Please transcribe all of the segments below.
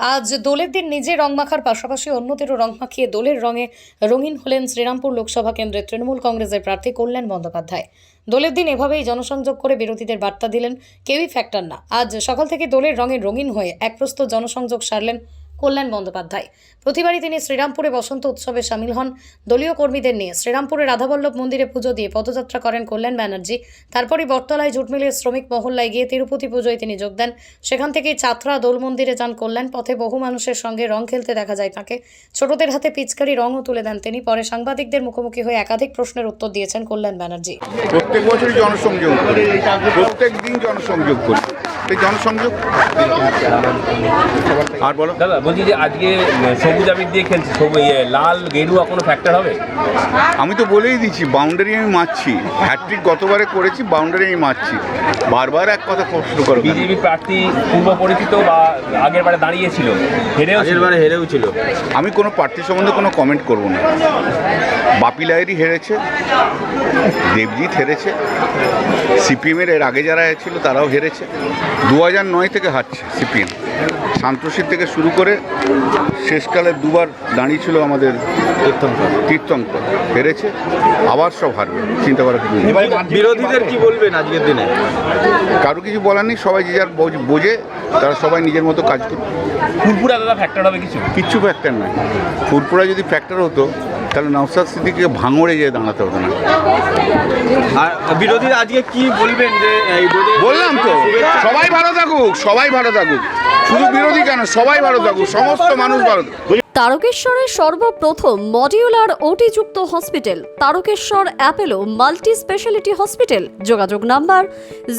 আজ দোলের দিন নিজে রং মাখার পাশাপাশি অন্যদেরও রং মাখিয়ে দোলের রঙে রঙিন হলেন শ্রীরামপুর লোকসভা কেন্দ্রের তৃণমূল কংগ্রেসের প্রার্থী কল্যাণ বন্দ্যোপাধ্যায়। দোলের দিন এভাবেই জনসংযোগ করে বিরোধীদের বার্তা দিলেন, কেউই ফ্যাক্টর না। আজ সকাল থেকে দোলের রঙে রঙিন হয়ে একপ্রস্ত জনসংযোগ সারলেন কল্যাণ বন্দ্যোপাধ্যায়। প্রতিবারই তিনি শ্রীরামপুরে বসন্ত উৎসবে সামিল হন। দলীয় কর্মীদের নিয়ে শ্রীরামপুরে রাধাবল্লভ মন্দিরে পুজো দিয়ে পদযাত্রা করেন কল্যাণ ব্যানার্জি। তারপরই বটতলায় জুট মিলের শ্রমিক মহল্লায় গিয়ে তিরুপতি পুজোয় তিনি যোগ দেন। সেখান থেকেই চাত্রা দোল মন্দিরে যান কল্যাণ। পথে বহু মানুষের সঙ্গে রং খেলতে দেখা যায় তাকে। ছোটদের হাতে পিচকারি রঙও তুলে দেন তিনি। পরে সাংবাদিকদের মুখোমুখি হয়ে একাধিক প্রশ্নের উত্তর দিয়েছেন কল্যাণ ব্যানার্জি। প্রত্যেক বছরই জনসংযোগ করি। প্রত্যেক দিন জনসংযোগ করি। জনসংযোগ আর বলো? দাদা বলছি যে আজকে সবুজ আবির দিয়ে খেলছি সবুজ ইয়ে, লাল গেরুয়া কোনো ফ্যাক্টর হবে? আমি তো বলেই দিচ্ছি বাউন্ডারি আমি মারছি। হ্যাট্রিক গতবারে করেছি বাউন্ডারি আমি মারছি। বারবার এক কথা প্রশ্ন করো বিজেপি প্রার্থী পূর্ব পরিচিত বা আগের বারে দাঁড়িয়েছিল হেরেও। আগের বারে হেরেও ছিল। আমি কোনো প্রার্থী সম্বন্ধে কোনো কমেন্ট করব না। বাপি লাহিরি হেরেছে দেবজিৎ হেরেছে সিপিএমের এর আগে যারা ছিল তারাও হেরেছে। দু হাজার নয় থেকে হারছে সিপিএম। সান্তোষীর থেকে শুরু করে শেষকালে দুবার দাঁড়িয়েছিল আমাদের তীর্থঙ্কর। হেরেছে আবার সব হারবে চিন্তা করার কিছু বিরোধীদের কি বলবেন আজকের দিনে? কারও কিছু বলার নেই সবাই যে যার বোঝ- বোঝে তারা সবাই নিজের মতো কাজ করবে ফুরফুরা দাদা ফ্যাক্টর হবে কিছু? কিচ্ছু ফ্যাক্টর নয়। ফুরপুরা যদি ফ্যাক্টর হতো তাহলে নওসাদ সিদ্দিকে ভাঙড়ে যেয়ে দাঁড়াতে হতো না। আর বিরোধীরা আজকে কি বলবেন যে বললাম তো সবাই ভালো থাকুক সবাই ভালো থাকুক। শুধু বিরোধী কেন সবাই ভালো থাকুক সমস্ত মানুষ ভালো তারকেশ্বরের সর্বপ্রথম modular ওটিযুক্ত hospital Tarakeswar Apollo multi speciality hospital যোগাযোগ number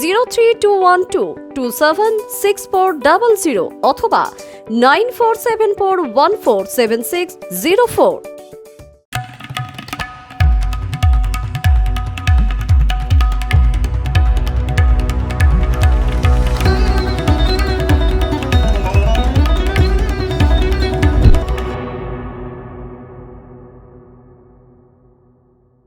zero three two one two two seven six four double zero অথবা nine four seven four one four seven six zero four.